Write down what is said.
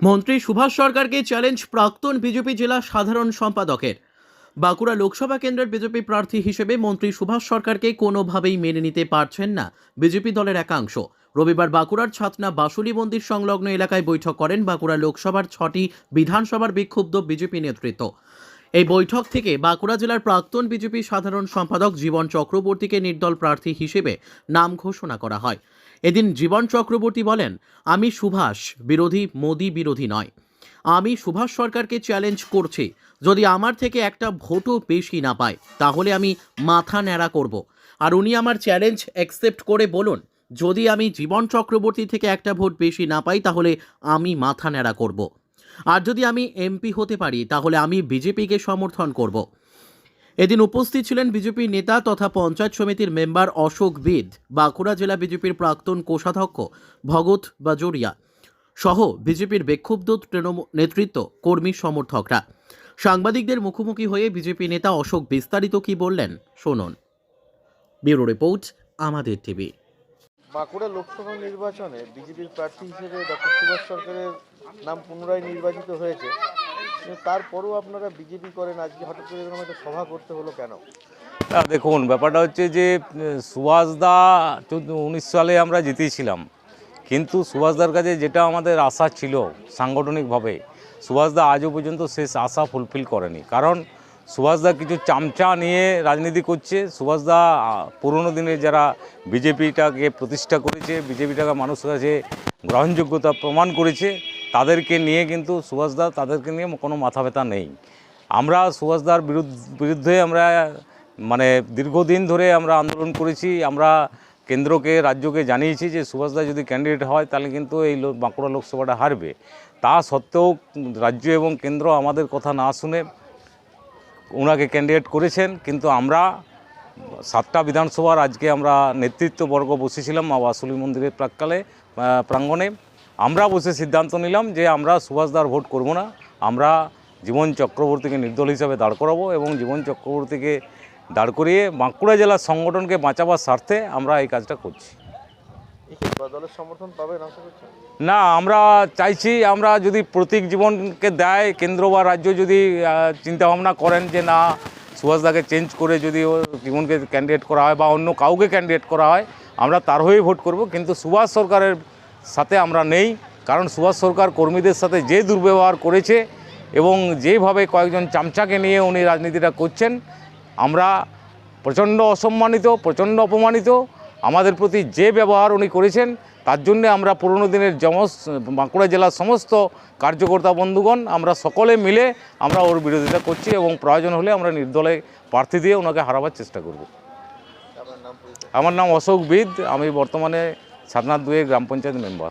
মন্ত্রী সুভাষ সরকারকে চ্যালেঞ্জ প্রাক্তন বিজেপি জেলা সাধারণ সম্পাদকের। বাঁকুড়া লোকসভা কেন্দ্রের বিজেপি প্রার্থী হিসেবে মন্ত্রী সুভাষ সরকারকে কোনোভাবেই মেনে নিতে পারছেন না বিজেপি দলের একাংশ। রবিবার বাঁকুড়ার ছাতনা বাসুলি মন্দির সংলগ্ন এলাকায় বৈঠক করেন বাঁকুড়া লোকসভার ছটি বিধানসভার বিক্ষুব্ধ বিজেপি নেতৃত্ব। এই বৈঠক থেকে বাঁকুড়া জেলার প্রাক্তন বিজেপি সাধারণ সম্পাদক জীবন চক্রবর্তীকে নির্দল প্রার্থী হিসেবে নাম ঘোষণা করা হয়। এদিন জীবন চক্রবর্তী বলেন, আমি সুভাষ, বিরোধী, মোদি বিরোধী নয়। আমি সুভাষ সরকারকে চ্যালেঞ্জ করছি। যদি আমার থেকে একটা ভোটও বেশি না পায়, তাহলে আমি মাথা ন্যাড়া করব। আর উনি আমার চ্যালেঞ্জ অ্যাকসেপ্ট করে বলুন, যদি আমি জীবন চক্রবর্তী থেকে একটা ভোট বেশি না পাই, তাহলে আমি মাথা ন্যাড়া করব। আর যদি আমি এমপি হতে পারি, তাহলে আমি বিজেপিকে সমর্থন করব। এদিন উপস্থিত ছিলেন বিজেপি নেতা তথা পঞ্চায়েত সমিতির মেম্বার অশোক বিদ, বাঁকুড়া জেলা বিজেপির প্রাক্তন কোষাধ্যক্ষ ভগৎ বাজোরিয়া সহ বিজেপির বিক্ষুব্ধ তৃণমূল নেতৃত্ব, কর্মী সমর্থকরা। সাংবাদিকদের মুখোমুখি হয়ে বিজেপি নেতা অশোক বিস্তারিত কি বললেন, শুনুন। ব্যুরো রিপোর্ট, আমাদের টিভি। বাঁকুড়া লোকসভা নির্বাচনে বিজেপির প্রার্থী হিসেবে ডক্টর সুভাষ সরকারের নাম পুনরায় নির্বাচিত হয়েছে। তারপরেও আপনারা বিজেপি করেন, আজকে হঠাৎ করে এরকম একটা সভা করতে হলো কেন? না, দেখুন, ব্যাপারটা হচ্ছে যে সুভাষদা উনিশ সালে আমরা জিতেছিলাম। কিন্তু সুভাষদার কাছে যেটা আমাদের আশা ছিল সাংগঠনিকভাবে সুভাষদা আজও পর্যন্ত শেষ আশা ফুলফিল করেনি। কারণ সুভাষদা কিছু চামচা নিয়ে রাজনীতি করছে। সুভাষদা পুরনো দিনে যারা বিজেপিটাকে প্রতিষ্ঠা করেছে, বিজেপিটাকে মানুষের কাছে গ্রহণযোগ্যতা প্রমাণ করেছে, তাদেরকে নিয়ে কিন্তু সুভাষদা, তাদেরকে নিয়ে কোনো মাথা ব্যথা নেই। আমরা সুভাষদার বিরুদ্ধ- আমরা মানে দীর্ঘদিন ধরে আমরা আন্দোলন করেছি, আমরা কেন্দ্রকে, রাজ্যকে জানিয়েছি যে সুভাষদা যদি ক্যান্ডিডেট হয়, তাহলে কিন্তু এই বাঁকুড়া লোকসভাটা হারবে। তা সত্ত্বেও রাজ্য এবং কেন্দ্র আমাদের কথা না শুনে ওনাকে ক্যান্ডিডেট করেছেন, কিন্তু আমরা সাতটা বিধানসভার আজকে আমরা নেতৃত্ববর্গ বসেছিলাম মা বাসুলি মন্দিরের প্রাককালে প্রাঙ্গণে। আমরা বসে সিদ্ধান্ত নিলাম যে আমরা সুভাষদার ভোট করব না, আমরা জীবন চক্রবর্তীকে নির্দল হিসাবে দাঁড় করাবো এবং জীবন চক্রবর্তীকে দাঁড় করিয়ে বাঁকুড়া জেলার সংগঠনকে বাঁচাবার স্বার্থে আমরা এই কাজটা করছি। না, আমরা চাইছি আমরা যদি প্রতীক জীবনকে দেয়, কেন্দ্র বা রাজ্য যদি চিন্তাভাবনা করেন যে না সুভাষদাকে চেঞ্জ করে যদি ও জীবনকে ক্যান্ডিডেট করা হয় বা অন্য কাউকে ক্যান্ডিডেট করা হয়, আমরা তার হয়েই ভোট করব। কিন্তু সুভাষ সরকারের সাথে আমরা নেই, কারণ সুভাষ সরকার কর্মীদের সাথে যে দুর্ব্যবহার করেছে এবং যেভাবে কয়েকজন চামচাকে নিয়ে উনি রাজনীতিটা করছেন, আমরা প্রচণ্ড অসম্মানিত, প্রচণ্ড অপমানিত আমাদের প্রতি যে ব্যবহার উনি করেছেন তার জন্য আমরা পুরনো দিনের জমস বাঁকুড়া জেলার সমস্ত কার্যকর্তা বন্ধুগণ আমরা সকলে মিলে আমরা ওর বিরোধিতা করছি এবং প্রয়োজন হলে আমরা নির্দলে প্রার্থী দিয়ে ওনাকে হারাবার চেষ্টা করব। আমার নাম অশোক বিদ আমি বর্তমানে সাতনাথ দুয়ে গ্রাম পঞ্চায়েত মেম্বার।